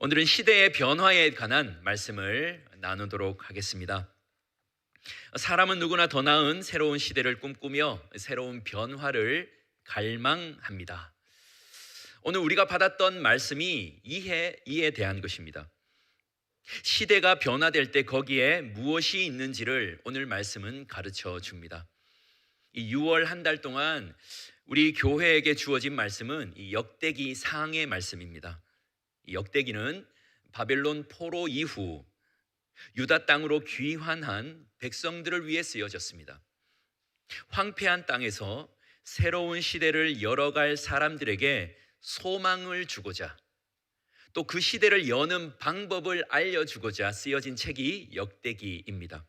오늘은 시대의 변화에 관한 말씀을 나누도록 하겠습니다. 사람은 누구나 더 나은 새로운 시대를 꿈꾸며 새로운 변화를 갈망합니다. 오늘 우리가 받았던 말씀이 이해, 이에 대한 것입니다. 시대가 변화될 때 거기에 무엇이 있는지를 오늘 말씀은 가르쳐 줍니다. 이 6월 한 달 동안 우리 교회에게 주어진 말씀은 이 역대기 상의 말씀입니다. 이 역대기는 바벨론 포로 이후 유다 땅으로 귀환한 백성들을 위해 쓰여졌습니다. 황폐한 땅에서 새로운 시대를 열어갈 사람들에게 소망을 주고자 또 그 시대를 여는 방법을 알려주고자 쓰여진 책이 역대기입니다.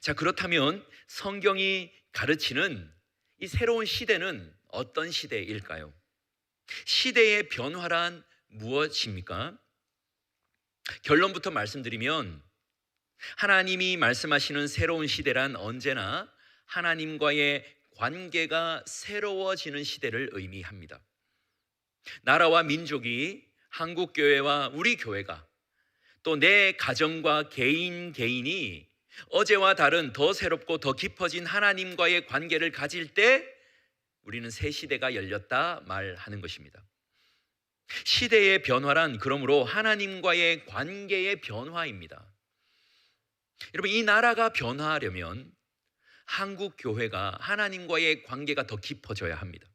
자, 그렇다면 성경이 가르치는 이 새로운 시대는 어떤 시대일까요? 시대의 변화란 무엇입니까? 결론부터 말씀드리면 하나님이 말씀하시는 새로운 시대란 언제나 하나님과의 관계가 새로워지는 시대를 의미합니다. 나라와 민족이 한국 교회와 우리 교회가 또 내 가정과 개인 개인이 어제와 다른 더 새롭고 더 깊어진 하나님과의 관계를 가질 때 우리는 새 시대가 열렸다 말하는 것입니다. 시대의 변화란 그러므로 하나님과의 관계의 변화입니다. 여러분, 이 나라가 변화하려면 한국 교회가 하나님과의 관계가 더 깊어져야 합니다.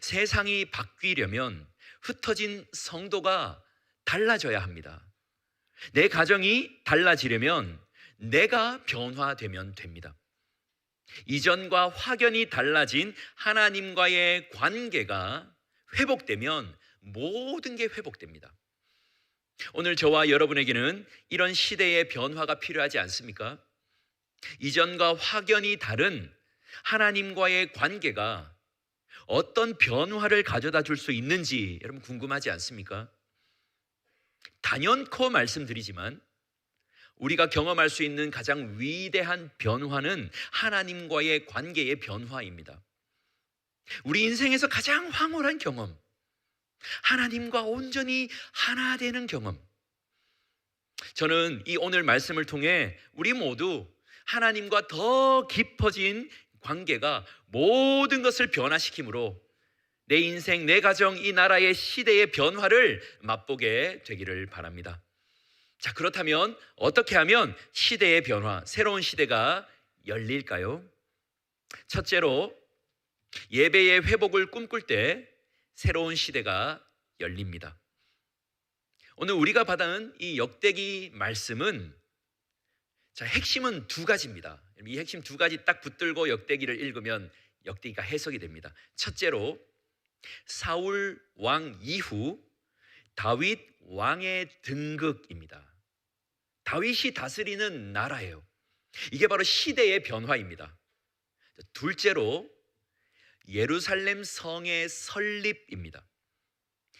세상이 바뀌려면 흩어진 성도가 달라져야 합니다. 내 가정이 달라지려면 내가 변화되면 됩니다. 이전과 확연히 달라진 하나님과의 관계가 회복되면 모든 게 회복됩니다. 오늘 저와 여러분에게는 이런 시대의 변화가 필요하지 않습니까? 이전과 확연히 다른 하나님과의 관계가 어떤 변화를 가져다 줄 수 있는지 여러분 궁금하지 않습니까? 단연코 말씀드리지만 우리가 경험할 수 있는 가장 위대한 변화는 하나님과의 관계의 변화입니다. 우리 인생에서 가장 황홀한 경험, 하나님과 온전히 하나 되는 경험. 저는 이 오늘 말씀을 통해 우리 모두 하나님과 더 깊어진 관계가 모든 것을 변화시키므로 내 인생, 내 가정, 이 나라의 시대의 변화를 맛보게 되기를 바랍니다. 자, 그렇다면 어떻게 하면 시대의 변화, 새로운 시대가 열릴까요? 첫째로 예배의 회복을 꿈꿀 때 새로운 시대가 열립니다. 오늘 우리가 받은 이 역대기 말씀은 자, 핵심은 두 가지입니다. 이 핵심 두 가지 딱 붙들고 역대기를 읽으면 역대기가 해석이 됩니다. 첫째로 사울 왕 이후 다윗 왕의 등극입니다. 다윗이 다스리는 나라예요. 이게 바로 시대의 변화입니다. 둘째로 예루살렘 성의 설립입니다.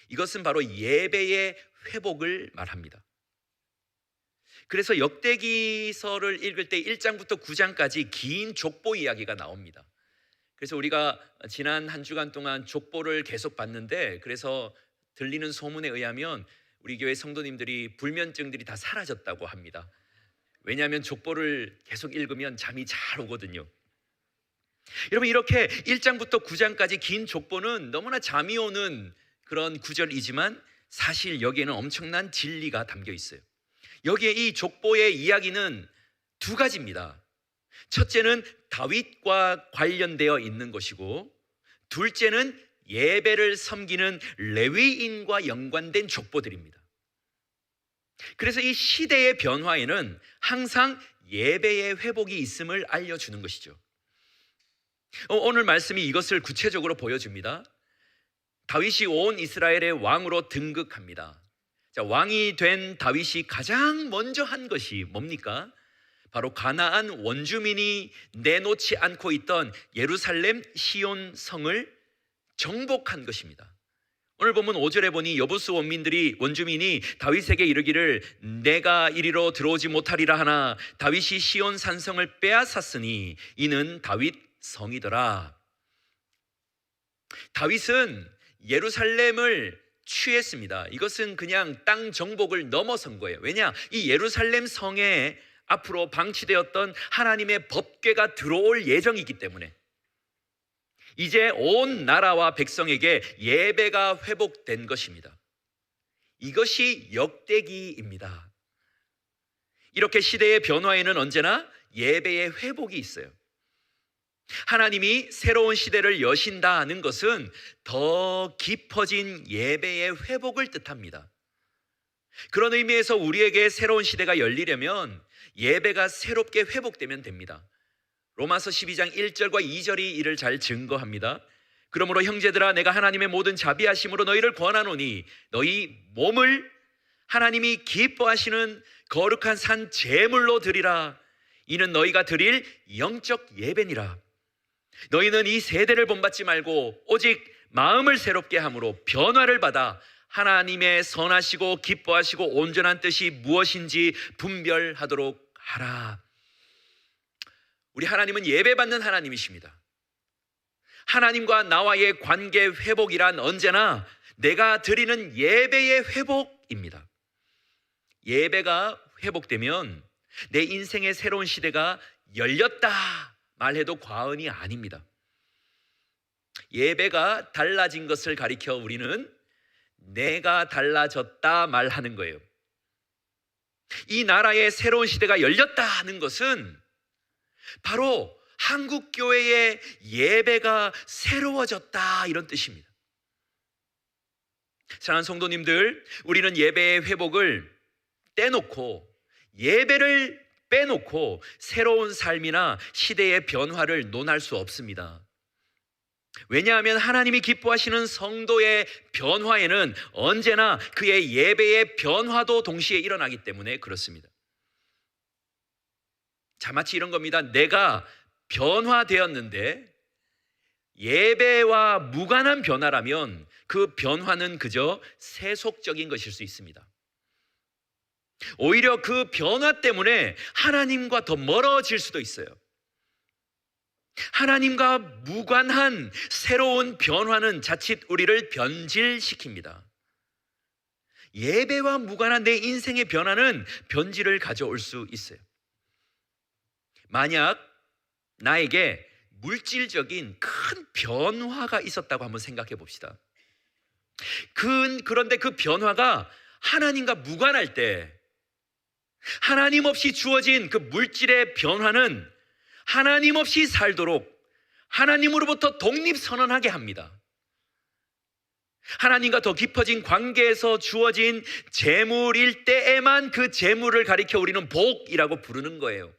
이것은 바로 예배의 회복을 말합니다. 그래서 역대기서를 읽을 때 1장부터 9장까지 긴 족보 이야기가 나옵니다. 그래서 우리가 지난 한 주간 동안 족보를 계속 봤는데 그래서 들리는 소문에 의하면 우리 교회 성도님들이 불면증들이 다 사라졌다고 합니다. 왜냐하면 족보를 계속 읽으면 잠이 잘 오거든요. 여러분 이렇게 1장부터 9장까지 긴 족보는 너무나 잠이 오는 그런 구절이지만 사실 여기에는 엄청난 진리가 담겨 있어요. 여기에 이 족보의 이야기는 두 가지입니다. 첫째는 다윗과 관련되어 있는 것이고 둘째는 예배를 섬기는 레위인과 연관된 족보들입니다. 그래서 이 시대의 변화에는 항상 예배의 회복이 있음을 알려주는 것이죠. 어, 오늘 말씀이 이것을 구체적으로 보여줍니다. 다윗이 온 이스라엘의 왕으로 등극합니다. 자, 왕이 된 다윗이 가장 먼저 한 것이 뭡니까? 바로 가나안 원주민이 내놓지 않고 있던 예루살렘 시온 성을 정복한 것입니다. 오늘 보면 5절에 보니 여부수 원민들이 원주민이 다윗에게 이르기를 내가 이리로 들어오지 못하리라 하나 다윗이 시온 산성을 빼앗았으니 이는 다윗 성이더라. 다윗은 예루살렘을 취했습니다. 이것은 그냥 땅 정복을 넘어선 거예요. 왜냐? 이 예루살렘 성에 앞으로 방치되었던 하나님의 법궤가 들어올 예정이기 때문에 이제 온 나라와 백성에게 예배가 회복된 것입니다. 이것이 역대기입니다. 이렇게 시대의 변화에는 언제나 예배의 회복이 있어요. 하나님이 새로운 시대를 여신다는 것은 더 깊어진 예배의 회복을 뜻합니다. 그런 의미에서 우리에게 새로운 시대가 열리려면 예배가 새롭게 회복되면 됩니다. 로마서 12장 1절과 2절이 이를 잘 증거합니다. 그러므로 형제들아 내가 하나님의 모든 자비하심으로 너희를 권하노니 너희 몸을 하나님이 기뻐하시는 거룩한 산 제물로 드리라 이는 너희가 드릴 영적 예배니라. 너희는 이 세대를 본받지 말고 오직 마음을 새롭게 함으로 변화를 받아 하나님의 선하시고 기뻐하시고 온전한 뜻이 무엇인지 분별하도록 하라. 우리 하나님은 예배받는 하나님이십니다. 하나님과 나와의 관계 회복이란 언제나 내가 드리는 예배의 회복입니다. 예배가 회복되면 내 인생의 새로운 시대가 열렸다 말해도 과언이 아닙니다. 예배가 달라진 것을 가리켜 우리는 내가 달라졌다 말하는 거예요. 이 나라의 새로운 시대가 열렸다 하는 것은 바로 한국 교회의 예배가 새로워졌다 이런 뜻입니다. 사랑하는 성도님들, 우리는 예배의 회복을 떼놓고 예배를 빼놓고 새로운 삶이나 시대의 변화를 논할 수 없습니다. 왜냐하면 하나님이 기뻐하시는 성도의 변화에는 언제나 그의 예배의 변화도 동시에 일어나기 때문에 그렇습니다. 자마치 이런 겁니다. 내가 변화되었는데 예배와 무관한 변화라면 그 변화는 그저 세속적인 것일 수 있습니다. 오히려 그 변화 때문에 하나님과 더 멀어질 수도 있어요. 하나님과 무관한 새로운 변화는 자칫 우리를 변질시킵니다. 예배와 무관한 내 인생의 변화는 변질을 가져올 수 있어요. 만약 나에게 물질적인 큰 변화가 있었다고 한번 생각해 봅시다. 그, 그런데 그 변화가 하나님과 무관할 때 하나님 없이 주어진 그 물질의 변화는 하나님 없이 살도록 하나님으로부터 독립선언하게 합니다. 하나님과 더 깊어진 관계에서 주어진 재물일 때에만 그 재물을 가리켜 우리는 복이라고 부르는 거예요.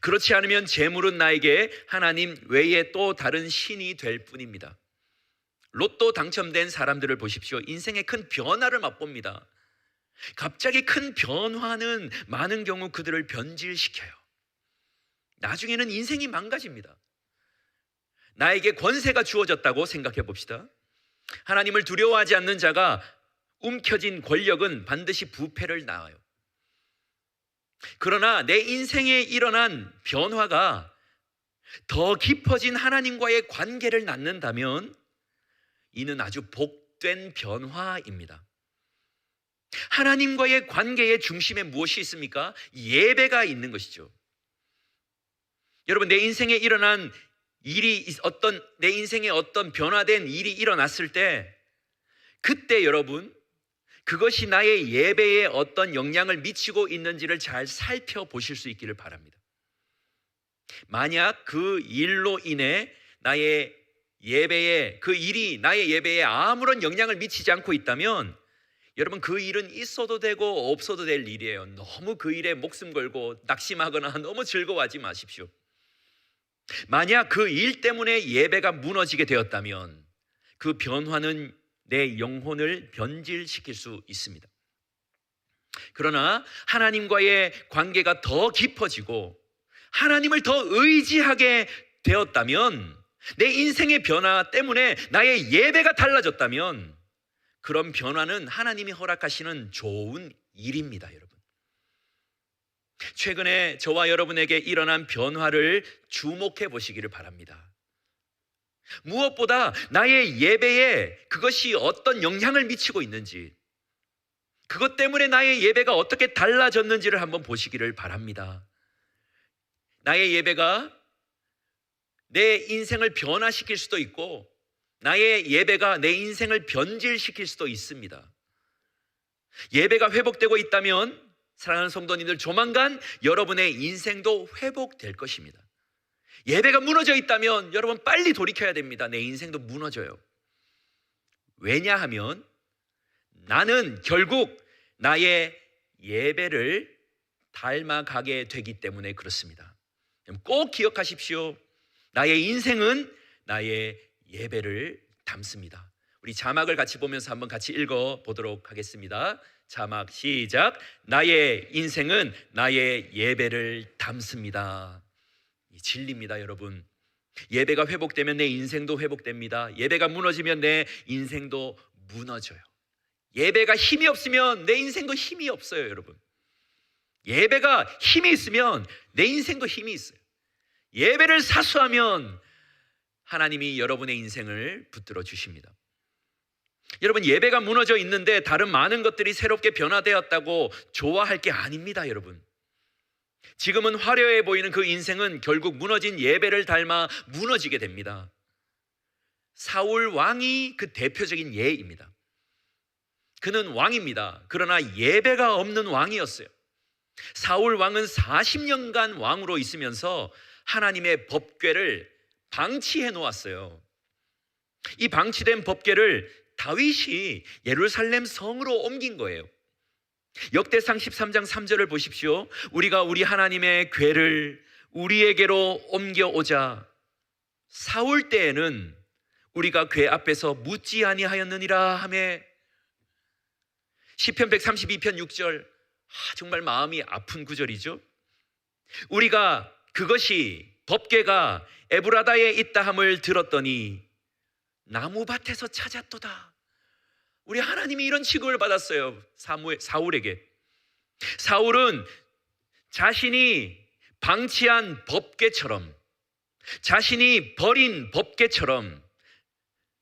그렇지 않으면 재물은 나에게 하나님 외에 또 다른 신이 될 뿐입니다. 로또 당첨된 사람들을 보십시오. 인생의 큰 변화를 맛봅니다. 갑자기 큰 변화는 많은 경우 그들을 변질시켜요. 나중에는 인생이 망가집니다. 나에게 권세가 주어졌다고 생각해 봅시다. 하나님을 두려워하지 않는 자가 움켜쥔 권력은 반드시 부패를 낳아요. 그러나 내 인생에 일어난 변화가 더 깊어진 하나님과의 관계를 낳는다면 이는 아주 복된 변화입니다. 하나님과의 관계의 중심에 무엇이 있습니까? 예배가 있는 것이죠. 여러분, 내 인생에 일어난 일이, 어떤, 내 인생에 어떤 변화된 일이 일어났을 때, 그때 여러분, 그것이 나의 예배에 어떤 영향을 미치고 있는지를 잘 살펴보실 수 있기를 바랍니다. 만약 그 일로 인해 나의 예배에, 그 일이 나의 예배에 아무런 영향을 미치지 않고 있다면, 여러분 그 일은 있어도 되고 없어도 될 일이에요. 너무 그 일에 목숨 걸고 낙심하거나 너무 즐거워하지 마십시오. 만약 그 일 때문에 예배가 무너지게 되었다면 그 변화는 내 영혼을 변질시킬 수 있습니다. 그러나 하나님과의 관계가 더 깊어지고 하나님을 더 의지하게 되었다면 내 인생의 변화 때문에 나의 예배가 달라졌다면 그런 변화는 하나님이 허락하시는 좋은 일입니다, 여러분. 최근에 저와 여러분에게 일어난 변화를 주목해 보시기를 바랍니다. 무엇보다 나의 예배에 그것이 어떤 영향을 미치고 있는지, 그것 때문에 나의 예배가 어떻게 달라졌는지를 한번 보시기를 바랍니다. 나의 예배가 내 인생을 변화시킬 수도 있고, 나의 예배가 내 인생을 변질시킬 수도 있습니다. 예배가 회복되고 있다면, 사랑하는 성도님들, 조만간 여러분의 인생도 회복될 것입니다. 예배가 무너져 있다면 여러분 빨리 돌이켜야 됩니다. 내 인생도 무너져요. 왜냐하면 나는 결국 나의 예배를 닮아가게 되기 때문에 그렇습니다. 꼭 기억하십시오. 나의 인생은 나의 예배를 담습니다. 우리 자막을 같이 보면서 한번 같이 읽어 보도록 하겠습니다. 자막 시작. 나의 인생은 나의 예배를 담습니다. 이 진리입니다, 여러분. 예배가 회복되면 내 인생도 회복됩니다. 예배가 무너지면 내 인생도 무너져요. 예배가 힘이 없으면 내 인생도 힘이 없어요, 여러분. 예배가 힘이 있으면 내 인생도 힘이 있어요. 예배를 사수하면 하나님이 여러분의 인생을 붙들어 주십니다. 여러분, 예배가 무너져 있는데 다른 많은 것들이 새롭게 변화되었다고 좋아할 게 아닙니다, 여러분. 지금은 화려해 보이는 그 인생은 결국 무너진 예배를 닮아 무너지게 됩니다. 사울 왕이 그 대표적인 예입니다. 그는 왕입니다. 그러나 예배가 없는 왕이었어요. 사울 왕은 40년간 왕으로 있으면서 하나님의 법궤를 방치해 놓았어요. 이 방치된 법궤를 다윗이 예루살렘 성으로 옮긴 거예요. 역대상 13장 3절을 보십시오. 우리가 우리 하나님의 궤를 우리에게로 옮겨오자 사울 때에는 우리가 궤 앞에서 묻지 아니하였느니라 하매 시편 132편 6절 아, 정말 마음이 아픈 구절이죠. 우리가 그것이 법궤가 에브라다에 있다 함을 들었더니 나무밭에서 찾았도다. 우리 하나님이 이런 취급을 받았어요. 사무엘, 사울에게. 사울은 자신이 방치한 법궤처럼 자신이 버린 법궤처럼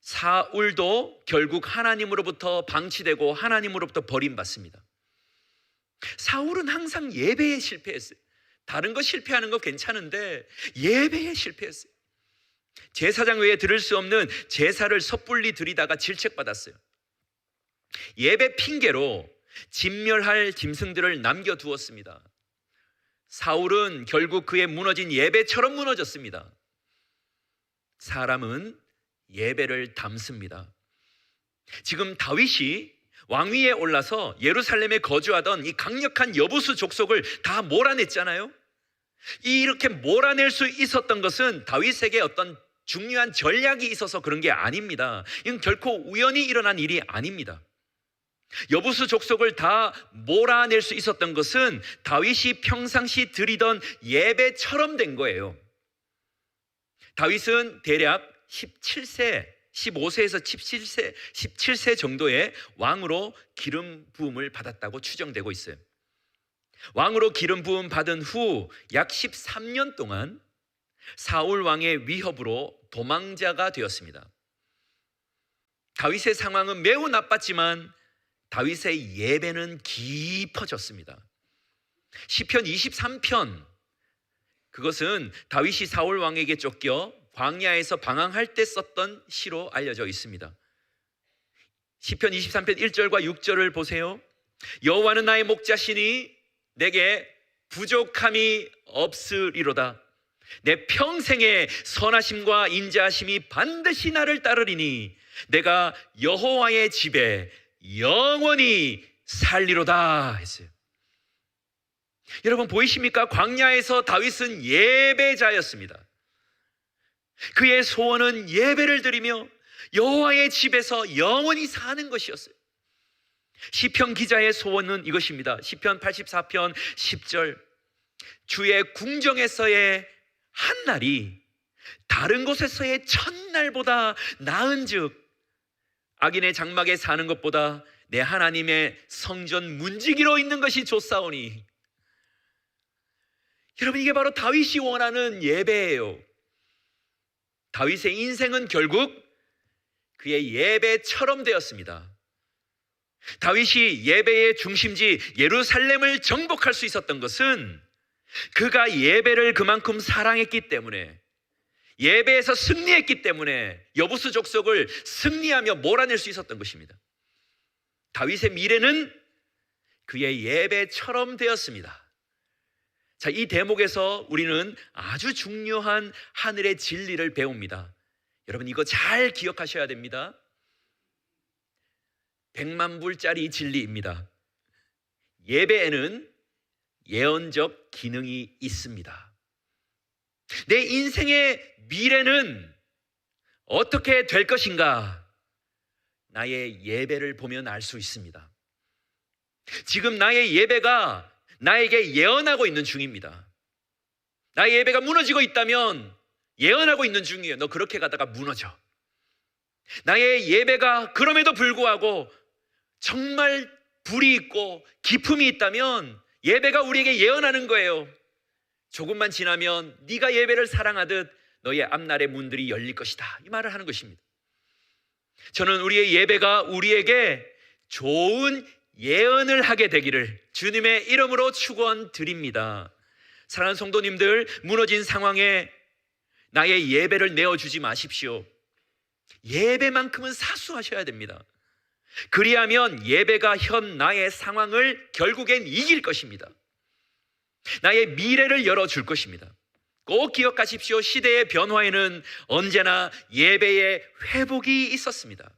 사울도 결국 하나님으로부터 방치되고 하나님으로부터 버림받습니다. 사울은 항상 예배에 실패했어요. 다른 거 실패하는 거 괜찮은데 예배에 실패했어요. 제사장 외에 들을 수 없는 제사를 섣불리 드리다가 질책받았어요. 예배 핑계로 진멸할 짐승들을 남겨두었습니다. 사울은 결국 그의 무너진 예배처럼 무너졌습니다. 사람은 예배를 담습니다. 지금 다윗이 왕위에 올라서 예루살렘에 거주하던 이 강력한 여부수 족속을 다 몰아냈잖아요. 이렇게 몰아낼 수 있었던 것은 다윗에게 어떤 중요한 전략이 있어서 그런 게 아닙니다. 이건 결코 우연히 일어난 일이 아닙니다. 여부수 족속을 다 몰아낼 수 있었던 것은 다윗이 평상시 드리던 예배처럼 된 거예요. 다윗은 대략 17세, 15세에서 17세, 17세 정도의 왕으로 기름 부음을 받았다고 추정되고 있어요. 왕으로 기름 부음 받은 후 약 13년 동안 사울 왕의 위협으로 도망자가 되었습니다. 다윗의 상황은 매우 나빴지만 다윗의 예배는 깊어졌습니다. 시편 23편 그것은 다윗이 사울 왕에게 쫓겨 광야에서 방황할 때 썼던 시로 알려져 있습니다. 시편 23편 1절과 6절을 보세요. 여호와는 나의 목자시니 내게 부족함이 없으리로다. 내 평생의 선하심과 인자하심이 반드시 나를 따르리니 내가 여호와의 집에 영원히 살리로다 했어요. 여러분 보이십니까? 광야에서 다윗은 예배자였습니다. 그의 소원은 예배를 드리며 여호와의 집에서 영원히 사는 것이었어요. 시편 기자의 소원은 이것입니다. 시편 84편 10절 주의 궁정에서의 한 날이 다른 곳에서의 첫날보다 나은즉 악인의 장막에 사는 것보다 내 하나님의 성전 문지기로 있는 것이 좋사오니 여러분 이게 바로 다윗이 원하는 예배예요. 다윗의 인생은 결국 그의 예배처럼 되었습니다. 다윗이 예배의 중심지 예루살렘을 정복할 수 있었던 것은 그가 예배를 그만큼 사랑했기 때문에 예배에서 승리했기 때문에 여부수 족속을 승리하며 몰아낼 수 있었던 것입니다. 다윗의 미래는 그의 예배처럼 되었습니다. 자, 이 대목에서 우리는 아주 중요한 하늘의 진리를 배웁니다. 여러분 이거 잘 기억하셔야 됩니다. 백만 불짜리 진리입니다. 예배에는 예언적 기능이 있습니다. 내 인생의 미래는 어떻게 될 것인가? 나의 예배를 보면 알 수 있습니다. 지금 나의 예배가 나에게 예언하고 있는 중입니다. 나의 예배가 무너지고 있다면 예언하고 있는 중이에요. 너 그렇게 가다가 무너져. 나의 예배가 그럼에도 불구하고 정말 불이 있고 기품이 있다면 예배가 우리에게 예언하는 거예요. 조금만 지나면 네가 예배를 사랑하듯 너의 앞날의 문들이 열릴 것이다. 이 말을 하는 것입니다. 저는 우리의 예배가 우리에게 좋은 예언을 하게 되기를 주님의 이름으로 축원드립니다. 사랑하는 성도님들, 무너진 상황에 나의 예배를 내어 주지 마십시오. 예배만큼은 사수하셔야 됩니다. 그리하면 예배가 현 나의 상황을 결국엔 이길 것입니다. 나의 미래를 열어줄 것입니다. 꼭 기억하십시오. 시대의 변화에는 언제나 예배의 회복이 있었습니다.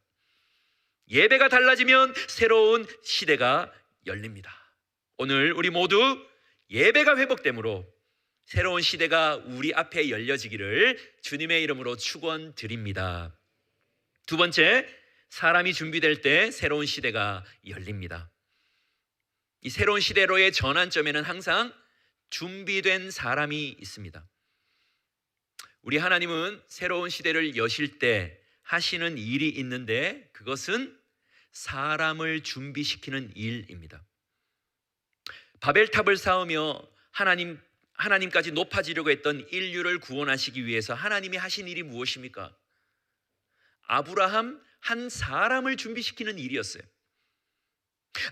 예배가 달라지면 새로운 시대가 열립니다. 오늘 우리 모두 예배가 회복되므로 새로운 시대가 우리 앞에 열려지기를 주님의 이름으로 축원드립니다. 두 번째, 사람이 준비될 때 새로운 시대가 열립니다. 이 새로운 시대로의 전환점에는 항상 준비된 사람이 있습니다. 우리 하나님은 새로운 시대를 여실 때 하시는 일이 있는데 그것은 사람을 준비시키는 일입니다. 바벨탑을 쌓으며 하나님 하나님까지 높아지려고 했던 인류를 구원하시기 위해서 하나님이 하신 일이 무엇입니까? 아브라함 한 사람을 준비시키는 일이었어요.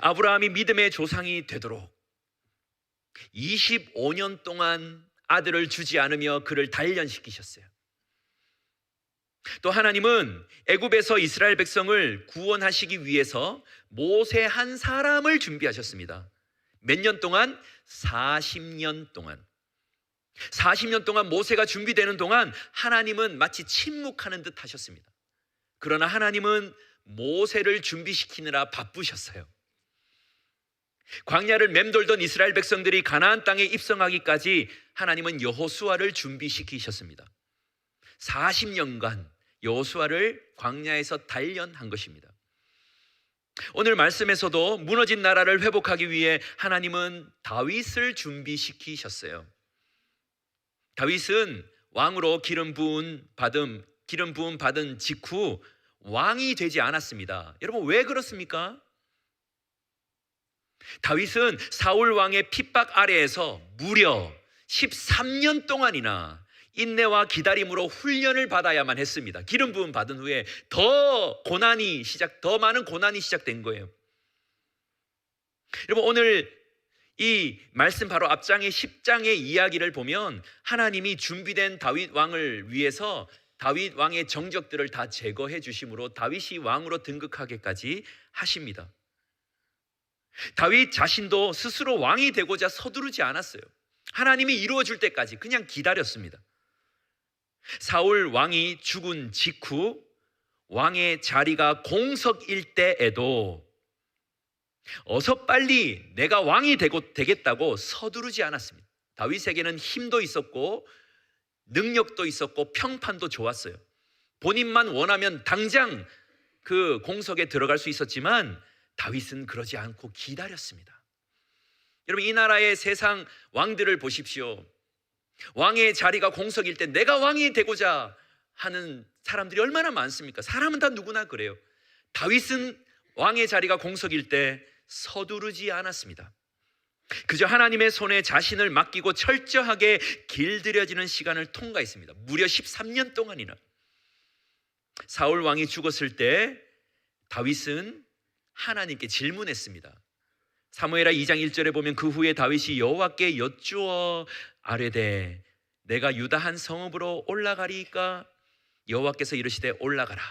아브라함이 믿음의 조상이 되도록 25년 동안 아들을 주지 않으며 그를 단련시키셨어요. 또 하나님은 애굽에서 이스라엘 백성을 구원하시기 위해서 모세 한 사람을 준비하셨습니다. 몇 년 동안? 40년 동안. 40년 동안 모세가 준비되는 동안 하나님은 마치 침묵하는 듯 하셨습니다. 그러나 하나님은 모세를 준비시키느라 바쁘셨어요. 광야를 맴돌던 이스라엘 백성들이 가나안 땅에 입성하기까지 하나님은 여호수아를 준비시키셨습니다. 40년간 여호수아를 광야에서 단련한 것입니다. 오늘 말씀에서도 무너진 나라를 회복하기 위해 하나님은 다윗을 준비시키셨어요. 다윗은 왕으로 기름 부은 받음 기름 부음 받은 직후 왕이 되지 않았습니다. 여러분 왜 그렇습니까? 다윗은 사울 왕의 핍박 아래에서 무려 13년 동안이나 인내와 기다림으로 훈련을 받아야만 했습니다. 기름 부음 받은 후에 더 고난이 시작, 더 많은 고난이 시작된 거예요. 여러분 오늘 이 말씀 바로 앞장의 10장의 이야기를 보면 하나님이 준비된 다윗 왕을 위해서 다윗 왕의 정적들을 다 제거해 주심으로 다윗이 왕으로 등극하게까지 하십니다. 다윗 자신도 스스로 왕이 되고자 서두르지 않았어요. 하나님이 이루어 줄 때까지 그냥 기다렸습니다. 사울 왕이 죽은 직후 왕의 자리가 공석일 때에도 어서 빨리 내가 왕이 되고 되겠다고 서두르지 않았습니다. 다윗에게는 힘도 있었고 능력도 있었고 평판도 좋았어요. 본인만 원하면 당장 그 공석에 들어갈 수 있었지만 다윗은 그러지 않고 기다렸습니다. 여러분 이 나라의 세상 왕들을 보십시오. 왕의 자리가 공석일 때 내가 왕이 되고자 하는 사람들이 얼마나 많습니까? 사람은 다 누구나 그래요. 다윗은 왕의 자리가 공석일 때 서두르지 않았습니다. 그저 하나님의 손에 자신을 맡기고 철저하게 길들여지는 시간을 통과했습니다. 무려 13년 동안이나. 사울 왕이 죽었을 때 다윗은 하나님께 질문했습니다. 사무엘하 2장 1절에 보면 그 후에 다윗이 여호와께 여쭈어 아뢰되 내가 유다 한 성읍으로 올라가리이까 여호와께서 이르시되 올라가라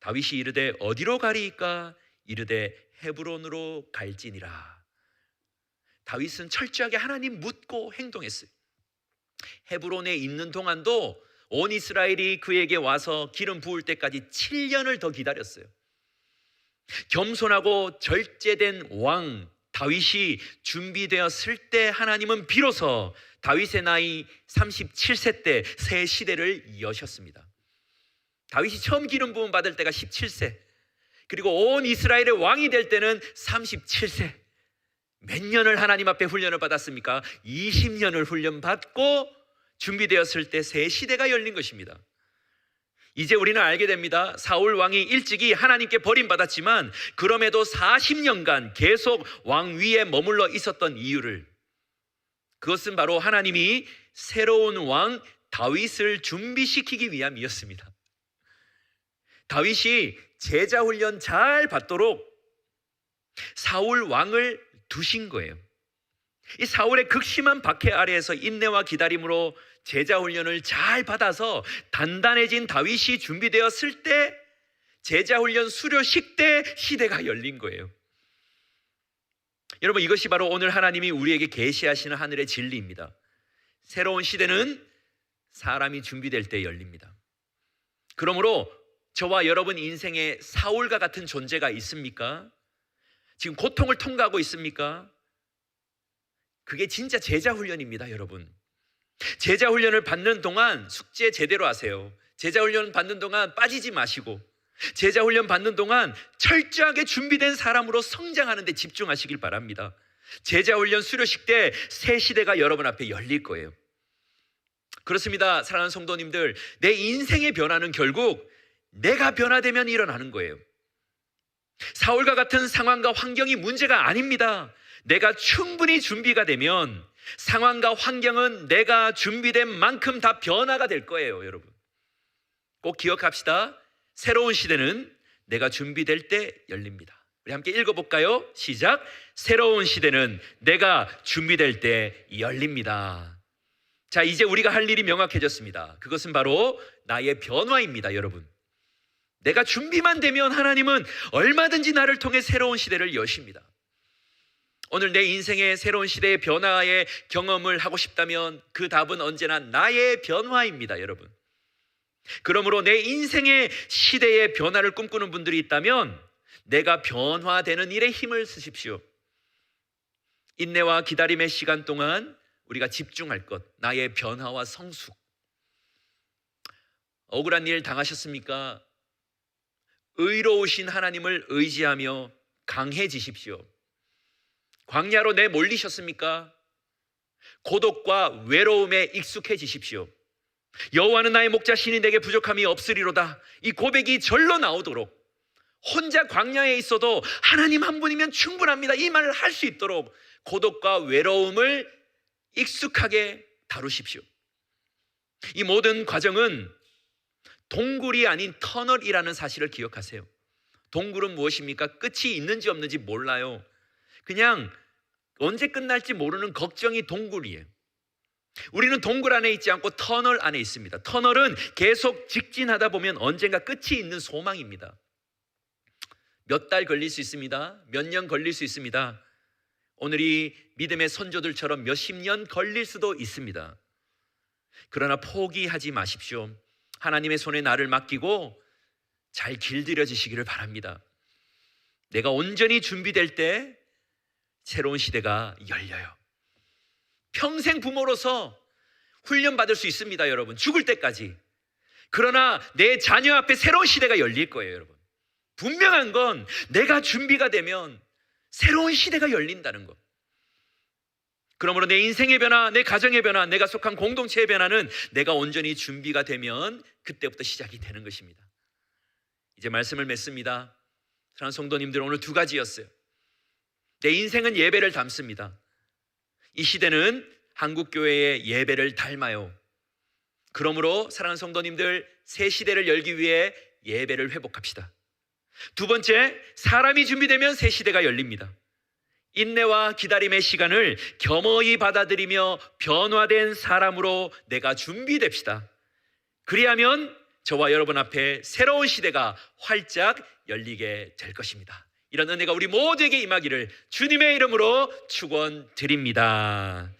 다윗이 이르되 어디로 가리이까 이르되 헤브론으로 갈지니라 다윗은 철저하게 하나님 묻고 행동했어요. 헤브론에 있는 동안도 온 이스라엘이 그에게 와서 기름 부을 때까지 7년을 더 기다렸어요. 겸손하고 절제된 왕 다윗이 준비되었을 때 하나님은 비로소 다윗의 나이 37세 때 새 시대를 여셨습니다. 다윗이 처음 기름 부음 받을 때가 17세. 그리고 온 이스라엘의 왕이 될 때는 37세. 몇 년을 하나님 앞에 훈련을 받았습니까? 20년을 훈련 받고 준비되었을 때 새 시대가 열린 것입니다. 이제 우리는 알게 됩니다. 사울 왕이 일찍이 하나님께 버림받았지만 그럼에도 40년간 계속 왕 위에 머물러 있었던 이유를 그것은 바로 하나님이 새로운 왕 다윗을 준비시키기 위함이었습니다. 다윗이 제자 훈련 잘 받도록 사울 왕을 두신 거예요. 이 사울의 극심한 박해 아래에서 인내와 기다림으로 제자 훈련을 잘 받아서 단단해진 다윗이 준비되었을 때 제자 훈련 수료식 때 시대가 열린 거예요. 여러분 이것이 바로 오늘 하나님이 우리에게 계시하시는 하늘의 진리입니다. 새로운 시대는 사람이 준비될 때 열립니다. 그러므로 저와 여러분 인생에 사울과 같은 존재가 있습니까? 지금 고통을 통과하고 있습니까? 그게 진짜 제자 훈련입니다, 여러분. 제자 훈련을 받는 동안 숙제 제대로 하세요. 제자 훈련 받는 동안 빠지지 마시고 제자 훈련 받는 동안 철저하게 준비된 사람으로 성장하는 데 집중하시길 바랍니다. 제자 훈련 수료식 때 새 시대가 여러분 앞에 열릴 거예요. 그렇습니다. 사랑하는 성도님들, 내 인생의 변화는 결국 내가 변화되면 일어나는 거예요. 사울과 같은 상황과 환경이 문제가 아닙니다. 내가 충분히 준비가 되면 상황과 환경은 내가 준비된 만큼 다 변화가 될 거예요, 여러분. 꼭 기억합시다. 새로운 시대는 내가 준비될 때 열립니다. 우리 함께 읽어볼까요? 시작. 새로운 시대는 내가 준비될 때 열립니다. 자, 이제 우리가 할 일이 명확해졌습니다. 그것은 바로 나의 변화입니다, 여러분. 내가 준비만 되면 하나님은 얼마든지 나를 통해 새로운 시대를 여십니다. 오늘 내 인생의 새로운 시대의 변화의 경험을 하고 싶다면 그 답은 언제나 나의 변화입니다, 여러분. 그러므로 내 인생의 시대의 변화를 꿈꾸는 분들이 있다면 내가 변화되는 일에 힘을 쓰십시오. 인내와 기다림의 시간 동안 우리가 집중할 것, 나의 변화와 성숙. 억울한 일 당하셨습니까? 의로우신 하나님을 의지하며 강해지십시오. 광야로 내 몰리셨습니까? 고독과 외로움에 익숙해지십시오. 여호와는 나의 목자 신이 내게 부족함이 없으리로다. 이 고백이 절로 나오도록 혼자 광야에 있어도 하나님 한 분이면 충분합니다. 이 말을 할 수 있도록 고독과 외로움을 익숙하게 다루십시오. 이 모든 과정은 동굴이 아닌 터널이라는 사실을 기억하세요. 동굴은 무엇입니까? 끝이 있는지 없는지 몰라요. 그냥 언제 끝날지 모르는 걱정이 동굴이에요. 우리는 동굴 안에 있지 않고 터널 안에 있습니다. 터널은 계속 직진하다 보면 언젠가 끝이 있는 소망입니다. 몇 달 걸릴 수 있습니다. 몇 년 걸릴 수 있습니다. 오늘이 믿음의 선조들처럼 몇십 년 걸릴 수도 있습니다. 그러나 포기하지 마십시오. 하나님의 손에 나를 맡기고 잘 길들여지시기를 바랍니다. 내가 온전히 준비될 때 새로운 시대가 열려요. 평생 부모로서 훈련받을 수 있습니다, 여러분. 죽을 때까지. 그러나 내 자녀 앞에 새로운 시대가 열릴 거예요, 여러분. 분명한 건 내가 준비가 되면 새로운 시대가 열린다는 것. 그러므로 내 인생의 변화, 내 가정의 변화, 내가 속한 공동체의 변화는 내가 온전히 준비가 되면 그때부터 시작이 되는 것입니다. 이제 말씀을 맺습니다. 사랑하는 성도님들 오늘 두 가지였어요. 내 인생은 예배를 담습니다. 이 시대는 한국 교회의 예배를 닮아요. 그러므로 사랑하는 성도님들 새 시대를 열기 위해 예배를 회복합시다. 두 번째, 사람이 준비되면 새 시대가 열립니다. 인내와 기다림의 시간을 겸허히 받아들이며 변화된 사람으로 내가 준비됩시다. 그리하면 저와 여러분 앞에 새로운 시대가 활짝 열리게 될 것입니다. 이런 은혜가 우리 모두에게 임하기를 주님의 이름으로 축원드립니다.